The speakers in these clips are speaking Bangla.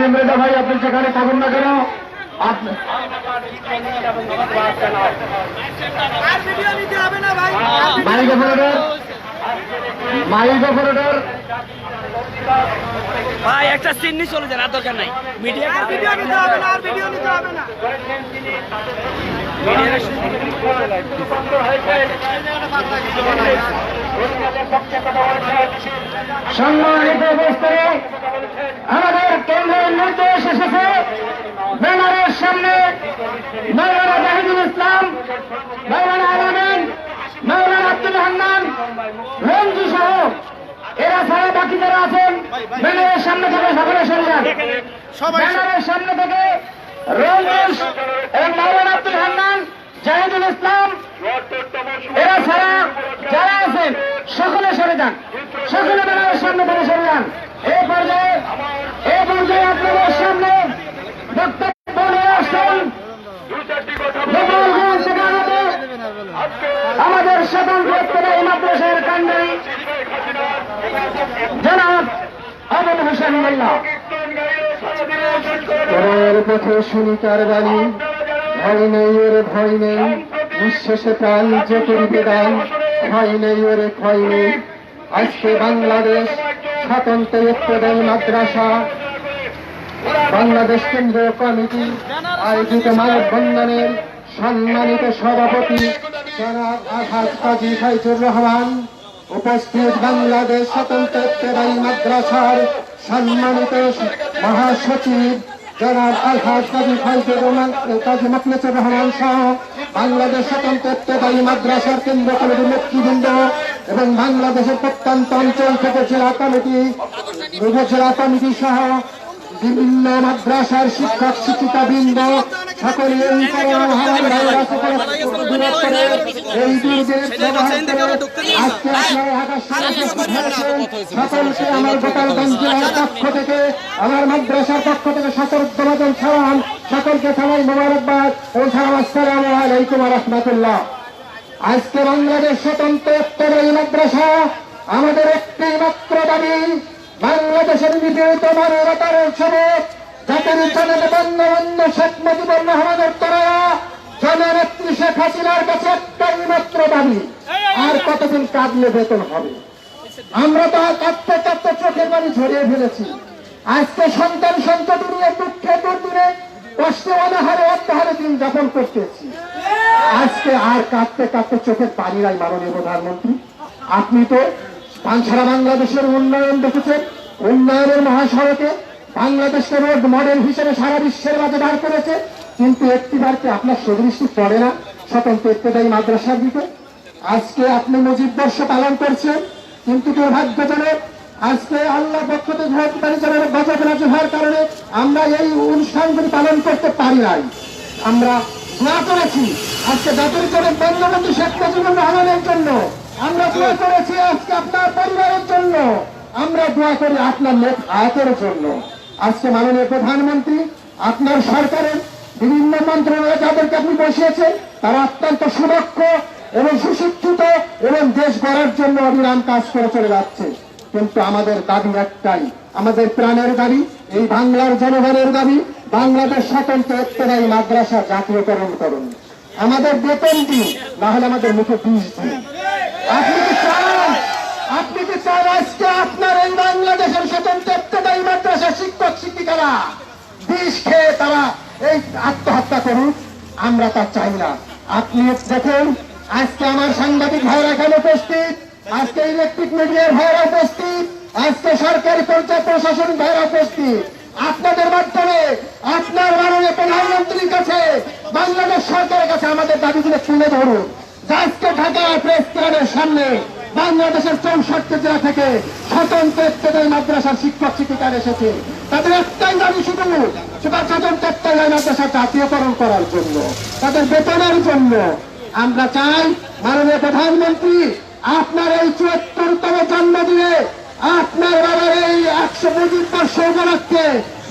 সেলিম রেজা ভাই আপনি সেখানে থাকুন না কেন মাইক অপারেটর মাইক অপারেটর ভাই একটা সিন্নি চলে যান আর দরকার নাই। মিডিয়া আর ভিডিও নিতে হবে না আর ভিডিও নিতে হবে না। সম্মানিত উপস্থিতি আমাদের কেন্দ্রের নির্দেশ এসেছে ব্যানারের সামনে মৌলানা জাহিদুল ইসলাম মৌলানা আলামিন মৌলানা আব্দুল হান্নান রঞ্জু সহ এরা ছাড়া বাকি যারা আছেন ব্যানারের সামনে থেকে সকলে সরে যান ব্যানারের সামনে থেকে রঞ্জু এবং মৌলানা আব্দুল হান্নান জাহিদুল ইসলাম এরা ছাড়া যারা আছেন সকলে সরে যান। সকলে ব্যানারের সামনে থেকে সরে যান। এই পর্যায়ে এই পর্যায়ে আপনাদের সামনে বক্তব্য নিয়ে আসছেন। আমাদের আমাদের স্বতন্ত্র এই মাদ্রাসার কান্ডারি জনাব পথে শুনি তার বাণী। ভয় নেই ভয় নেই। প্রাণ যে দান নেই নেই। আজকে বাংলাদেশ স্বতন্ত্র উত্তরের মাদ্রাসা। বাংলাদেশ কেন্দ্রীয় কমিটি আয়োজিত মানববন্ধনের সম্মানিত সভাপতি জনাব আহাদ কাজী ফাইজুর রহমান। উপস্থিত বাংলাদেশ স্বতন্ত্র উত্তরাই মাদ্রাসার সম্মানিত মহাসচিব জনাব আলহাজ কবি ফাইজুর রহমান কাজী রহমান বাংলাদেশ স্বতন্ত্র উত্তরাই মাদ্রাসার কেন্দ্র কমিটির নেতৃবৃন্দ এবং বাংলাদেশের প্রত্যন্ত অঞ্চল থেকে জেলা কমিটি, উপজেলা কমিটি সহ বিভিন্ন মাদ্রাসার শিক্ষক শিক্ষিকা বৃন্দ সকলে এই করোনা মহামারী ভাইরাস দূর করে এই দুর্গের আজকে সকলকে আমার গোপালগঞ্জ জেলার পক্ষ থেকে আমার মাদ্রাসার পক্ষ থেকে সতর্কবাদন সালাম। সকলকে সবাই মোবারকবাদ ও সালাম আসসালামু আলাইকুম রহমতুল্লাহ। আজকে বাংলাদেশ স্বতন্ত্র উত্তর এই মাদ্রাসা আমাদের একটি মাত্র দাবি বাংলাদেশের নিপীড়িত মানবতার সবক জাতির জনের বঙ্গবন্ধু শেখ মুজিবুর রহমানের তারা জননেত্রী শেখ হাসিনার কাছে একটাই মাত্র দাবি, আর কতদিন কাঁদলে বেতন হবে? আমরা তো কাঁদতে কাঁদতে চোখের পানি ঝরিয়ে ফেলেছি। আজকে সন্তান সন্ততি নিয়ে দুঃখে দুর্দিনে, কষ্টে অনাহারে অত্যাহারে দিন যাপন করতেছি। আজকে আর কাঁদতে কাঁদতে চোখের পানি নাই মাননীয় প্রধানমন্ত্রী। আপনি তো সারা বাংলাদেশের উন্নয়ন দেখেছেন উন্নয়নের মহাসড়কে বাংলাদেশকে রোড মডেল হিসেবে সারা বিশ্বের মাঝে দাঁড় করেছে। কিন্তু একটিবার কি আপনার সুদৃষ্টি পড়ে না। স্বতন্ত্র ইত্তেদায়ী মাদ্রাসার দিকে। আজকে আপনি মুজিব বর্ষ পালন করছেন। কিন্তু দুর্ভাগ্যজনক, আজকে আল্লাহ পক্ষ থেকে গজব রাজি হওয়ার কারণে আমরা এই অনুষ্ঠানগুলি পালন করতে পারি নাই। আমরা দোয়া করেছি। আজকে জাতির করে বঙ্গবন্ধু শেখ মুজিবুর রহমানের জন্য আমরা দোয়া করেছি আজকে আপনার পরিবারের জন্য। আমরা দোয়া করি আপনার লোক আয়াতের জন্য। আজকে মাননীয় প্রধানমন্ত্রী, আপনার সরকারের বিভিন্ন মন্ত্রণালয় যাদেরকে আপনি বসিয়েছেন, তারা অত্যন্ত সুদক্ষ এবং সুশিক্ষিত এবং দেশ গড়ার জন্য অবিরাম কাজ করে চলে যাচ্ছে। কিন্তু আমাদের দাবি একটাই, আমাদের প্রাণের দাবি, এই বাংলার জনগণের দাবি, বাংলাদেশ স্বতন্ত্র উত্তরাই মাদ্রাসা জাতীয়করণ করুন। আমাদের বেতন দিন, না হলে আমাদের মুখে বিষ দিন। আপনি কি চান? আপনি কি চান আজকে আপনার এই বাংলাদেশের স্বতন্ত্র উত্তরাই মাদ্রাসা শিক্ষক, শিক্ষিকারা বিষ খেয়ে তারা এই আত্মহত্যা করুক? আমরা তা চাই না। আপনি দেখুন, আজকে আমার সাংবাদিক ভাইরা এখানে উপস্থিত, আজকে ইলেকট্রিক মিডিয়ার ভাইরা উপস্থিত, আজকে সরকারি পর্যায়ে প্রশাসনিক ভাইরা উপস্থিত। আপনাদের মাধ্যমে, আপনার মাননীয় প্রধানমন্ত্রীর কাছে, বাংলাদেশ সরকারের কাছে আমাদের দাবিগুলো তুলে ধরুন। আজকে ঢাকা প্রেস ক্লাবের সামনে বাংলাদেশের চৌষট্টি জেলা থেকে স্বতন্ত্র ইত্যাদি মাদ্রাসার শিক্ষক শিক্ষিকার এসেছে। তাদের একটাই দাবি শুধু, সেটা স্বতন্ত্র ইত্যাদি মাদ্রাসা জাতীয়করণ করার জন্য, তাদের বেতনের জন্য। আমরা চাই মাননীয় প্রধানমন্ত্রী, আপনার এই চুয়াত্তরতম জন্মদিনে আপনার বাবার এই একশো পঁচিশ বর্ষ উপলক্ষে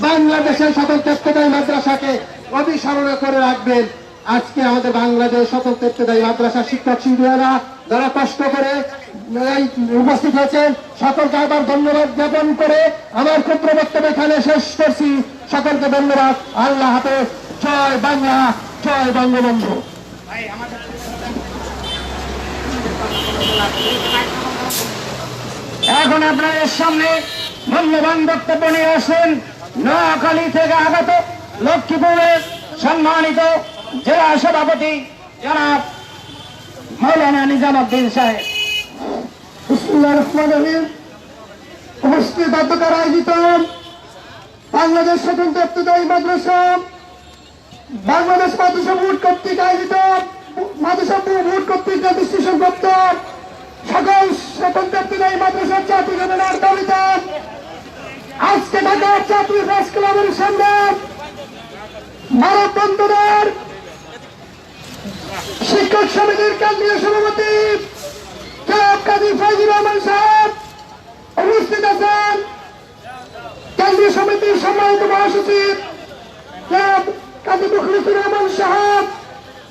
বাংলাদেশের স্বতন্ত্র ইত্যাদি মাদ্রাসাকে অবিস্মরণে করে রাখবেন। আজকে আমাদের বাংলাদেশ স্বতন্ত্র ইত্যাদি মাদ্রাসা শিক্ষক শিক্ষিকারা যারা কষ্ট করে উপস্থিত হয়েছেন, সকলকে আবার ধন্যবাদ জ্ঞাপন করে আমার ক্ষুদ্র বক্তব্য এখানে শেষ করছি। সকলকে ধন্যবাদ। আল্লাহ হাফেজ। জয় বাংলা, জয় বঙ্গবন্ধু। এখন আপনাদের সামনে মূল্যবান বক্তব্য নিয়ে আসেন। নোয়াখালী থেকে আগত লক্ষ্মীপুরের সম্মানিত জেলা সভাপতি জনাব মৌলানা নিজামুদ্দিন সাহেব। উপস্থিত আয়োজিত বাংলাদেশ স্বতন্ত্র মাদ্রাসা, বাংলাদেশ মাদ্রাসা কর্তৃক আয়োজিত মাদ্রাসা বোর্ড কর্তৃক রেজিস্ট্রেশন প্রাপ্ত সকল স্বতন্ত্র ইবতদায়ী মাদ্রাসার জাতি গণনার দাবিতে আজকে ঢাকার জাতীয় প্রেস ক্লাবের সামনে মানব শিক্ষক সমিতির কেন্দ্রীয় সভাপতি কাজী ফাইজুর রহমান সাহেব উপস্থিত আছেন। কেন্দ্রীয় সমিতির সম্মানিত মহাসচিব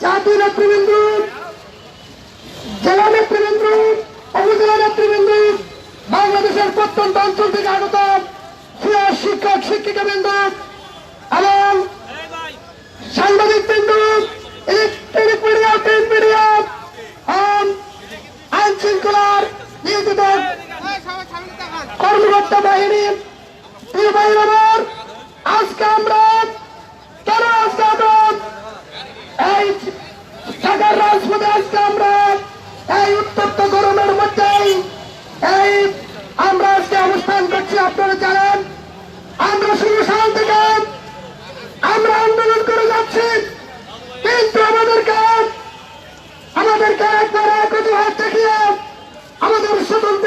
জাতীয় জেলা বাংলাদেশের প্রত্যন্ত অঞ্চল থেকে আগত প্রিয় শিক্ষক, শিক্ষিকাবৃন্দ এবং সাংবাদিক বৃন্দ ইলেকট্রনিক মিডিয়া প্রিন্ট মিডিয়া আইন শৃঙ্খলার নিয়োজিত কর্মকর্তা বাহিনী, প্রিয় বাহিনী আমার আজকে আমরা কেন আজকে এই ঢাকার রাজপথে আজকে আমরা এই উত্তপ্ত গরমের মধ্যেই এই আমরা আজকে অবস্থান করছি, আপনারা জানেন। আমরা শুরু সাল থেকে আমরা আন্দোলন করে যাচ্ছি, কিন্তু আমাদেরকে আমাদেরকে একবার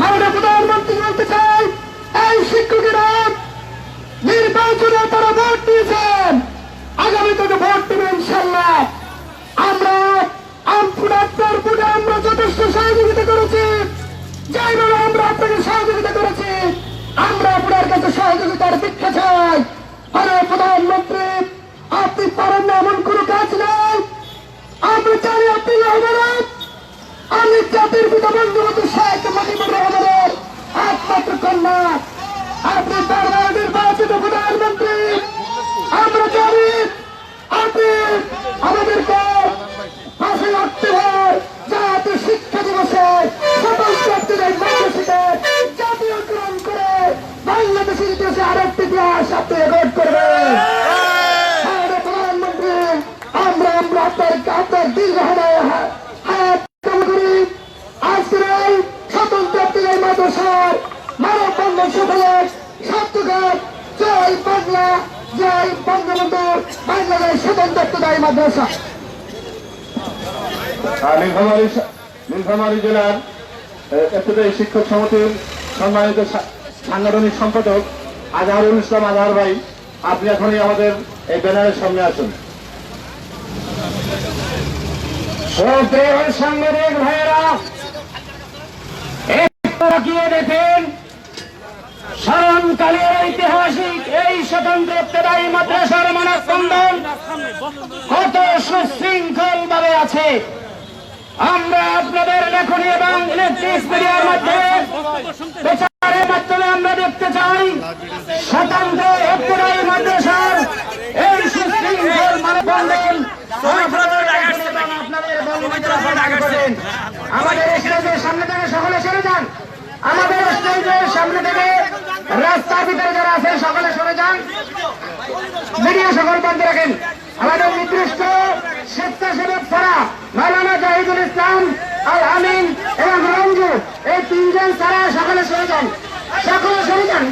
মাননীয় প্রধানমন্ত্রী বলতে চাই, এই শিক্ষকেরা নির্বাচনে তারা ভোট দিয়েছেন। আগামী থেকে ভোট দেবে ইনশাল্লাহ আমরা আপনার ভোটে আমরা যথেষ্ট সহযোগিতা করেছি। যাইভাবে আমরা আপনাকে সহযোগিতা করেছি। আমরা আপনার কাছে সহযোগিতার ভিক্ষা চাই। আরে প্রধানমন্ত্রী, আপনি পারেন না এমন কোনো কাজ নাই। আমরা জানি আপনি রহমান আমি জাতির পিতা বঙ্গবন্ধু শেখ মুজিবুর রহমানের একমাত্র কন্যা। আপনি বারবার নির্বাচিত প্রধানমন্ত্রী। আমরা জানি, আপনি আমাদেরকে পাশে রাখতে হয় যাতে শিক্ষা দিবসে সকল ছাত্রীদের মাদ্রাসাতে জাতীয়করণ করে বাংলাদেশের ইতিহাসে আরেকটি ইতিহাস আপনি রেকর্ড করবেন আমাদের প্রধানমন্ত্রী আমরা আমরা আপনার আপনার দীর্ঘ হায়াত হায়াত কামনা করি আজকের এই স্বতন্ত্র প্রিয় মাদ্রাসার মানব বন্ধন সফলে সত্যঘাত জয় বাংলা জয় বঙ্গবন্ধু বাংলাদেশ স্বতন্ত্র মাদ্রাসা। নীলফামারী নীলফামারী জেলার এপ্রিল শিক্ষক সমিতির সম্মানিত সাংগঠনিক সম্পাদক আজহারুল ইসলাম আজহার ভাই আপনি এখনই আমাদের এই ব্যানারের সামনে আসুন। সাংবাদিক ভাইয়েরা দেখেন স্মরণকালের ঐতিহাসিক এই স্বতন্ত্র মাদ্রাসার মানববন্ধন কত সুশৃঙ্খল ভাবে আছে। আমরা আপনাদের লেখনী এবং ইলেকট্রিক মিডিয়ার মাধ্যমে প্রচারের মাধ্যমে আমরা দেখতে চাই, স্বতন্ত্র ইবতদায়ী মাদ্রাসার এই সুশৃঙ্খল মানববন্ধন। আমাদের স্টেজের সামনে থেকে সকলে সরে যান। আমাদের স্টেজের সামনে থেকে রাস্তার ভিতরে যারা আছেন, সকলে সরে যান। মিডিয়া সকল বন্ধ রাখেন। আমাদের নির্দিষ্ট স্বেচ্ছাসেবক ছাড়া মাওলানা জাহিদুল ইসলাম, আল আমিন এবং রঞ্জু, এই তিনজন ছাড়া সকলে সরে যান। সকলে সরে যান।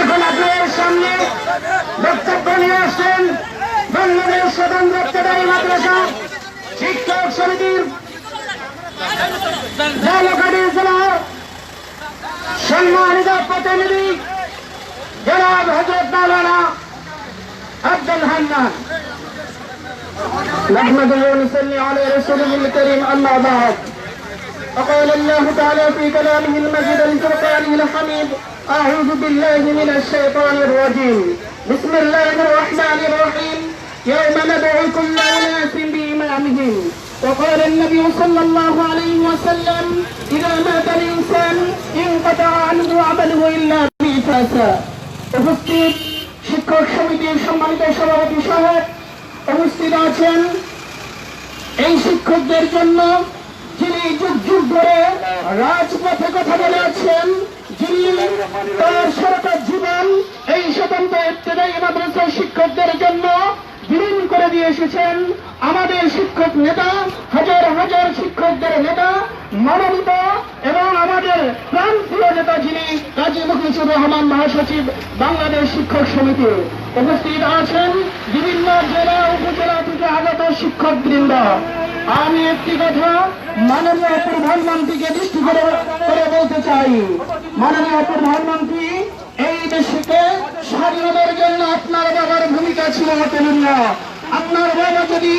এখন আপনাদের সামনে বক্তব্য নিয়ে আসছেন বাংলাদেশ স্বতন্ত্রতাবাদী মাদ্রাসা শিক্ষক সমিতির জেলার সম্মানিত প্রতিনিধি জনাব হজরত মাওলানা আব্দুল হান্নান نحمده ونصلي على رسوله الكريم أما بعد فقال الله تعالى في كلامه المجيد الفرقانه الحميد أعوذ بالله من الشيطان الرجيم بسم الله الرحمن الرحيم يوم ندعو كل أناس بإمامهم وقال النبي صلى الله عليه وسلم إذا مات الإنسان انقطع عنه عمله إلا بثلاثة উপস্থিত শিক্ষক সমিতির সম্মানিত সভাপতি সহ উপস্থিত আছেন এই শিক্ষকদের জন্য যিনি যুগ যুগ ধরে রাজপথে কথা বলে আছেন যিনি তার সারাটা জীবন এই স্বতন্ত্র ইত্তেদায়ী মাদ্রাসার শিক্ষকদের জন্য বিলীন করে দিয়ে এসেছেন আমাদের শিক্ষক নেতা, হাজার হাজার শিক্ষকদের নেতা মনোনীত এবং আমাদের প্রান্তীয় নেতা যিনি কাজী মুখলিসুর রহমান মহাসচিব বাংলাদেশ শিক্ষক সমিতি। উপস্থিত আছেন বিভিন্ন জেলা, উপজেলা থেকে আগত শিক্ষক বৃন্দ আমি একটি কথা মাননীয় প্রধানমন্ত্রীকে দৃষ্টি করে বলতে চাই। মাননীয় প্রধানমন্ত্রী দেশকে স্বাধীনতার জন্য আপনার বাবার ভূমিকা ছিল অতুলনীয় আপনার বাবা যদি